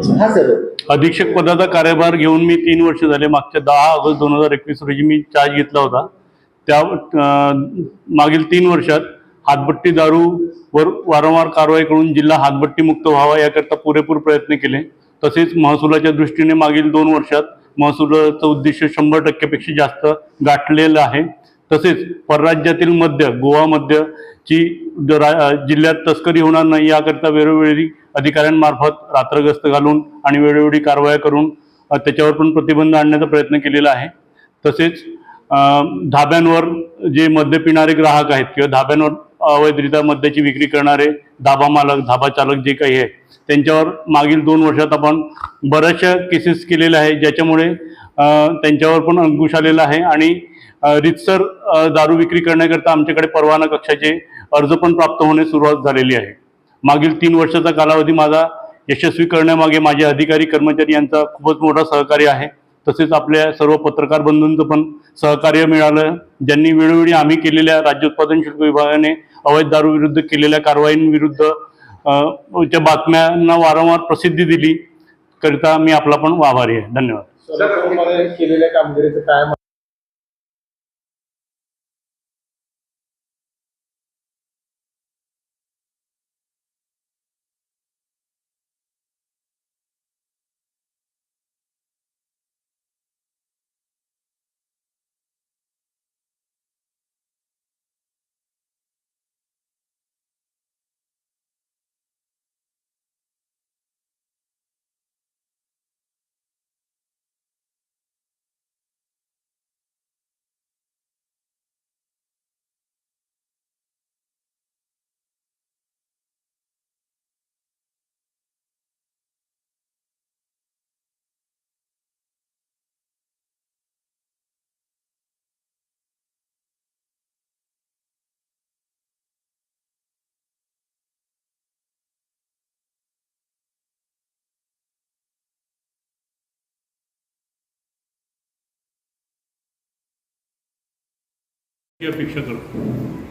हा सर. अधीक्षक पदाचा कार्यभार घेऊन मी तीन वर्ष झाले. मागच्या दहा ऑगस्ट दोन हजार एकवीस रोजी मी चार्ज घेतला होता. त्या मागील तीन वर्षात हातभट्टी दारूवर वारंवार कारवाई करून जिल्हा हातबट्टी मुक्त व्हावा याकरता पुरेपूर प्रयत्न केले. तसेच महसुलाच्या दृष्टीने मागील दोन वर्षात महसुलाचं उद्दिष्ट शंभर टक्क्यापेक्षा जास्त गाठलेलं आहे. तसेच परराज्यातील मध्य गोवा मध्य जी रा- जिल्ह्यात तस्करी होणार नाही याकरिता वेळोवेळी अधिकाऱ्यांमार्फत रात्रगस्त घालून आणि वेळोवेळी कारवाया करून त्याच्यावर पण प्रतिबंध आणण्याचा प्रयत्न केलेला आहे. तसेच धाब्यांवर जे मद्य पिणारे ग्राहक आहेत किंवा धाब्यांवर अवैधरित्या मद्याची विक्री करणारे धाबा मालक धाबा चालक जे काही आहे त्यांच्यावर मागील दोन वर्षात आपण बऱ्याचशा केसेस केलेल्या आहे ज्याच्यामुळे त्यांच्यावर पण अंकुश आलेला आहे आणि रितसर दारू विक्री करण्याकरता आमच्याकडे परवाना कक्षाचे अर्ज पण प्राप्त होणे सुरुवात झालेली आहे. मागील तीन वर्षाचा कालावधी माझा यशस्वी करण्यामागे माझे अधिकारी कर्मचारी यांचा खूपच मोठा सहकार्य आहे. तसेच आपल्या सर्व पत्रकार बंधूंचं पण सहकार्य मिळालं. ज्यांनी वेळोवेळी आम्ही केलेल्या राज्य उत्पादन शुल्क विभागाने अवैध दारू विरुद्ध केलेल्या कारवाईंविरुद्ध च्या बातम्यांना वारंवार प्रसिद्धी दिली. करिता मी आपला पण आभारी आहे. धन्यवाद. Yeah, because of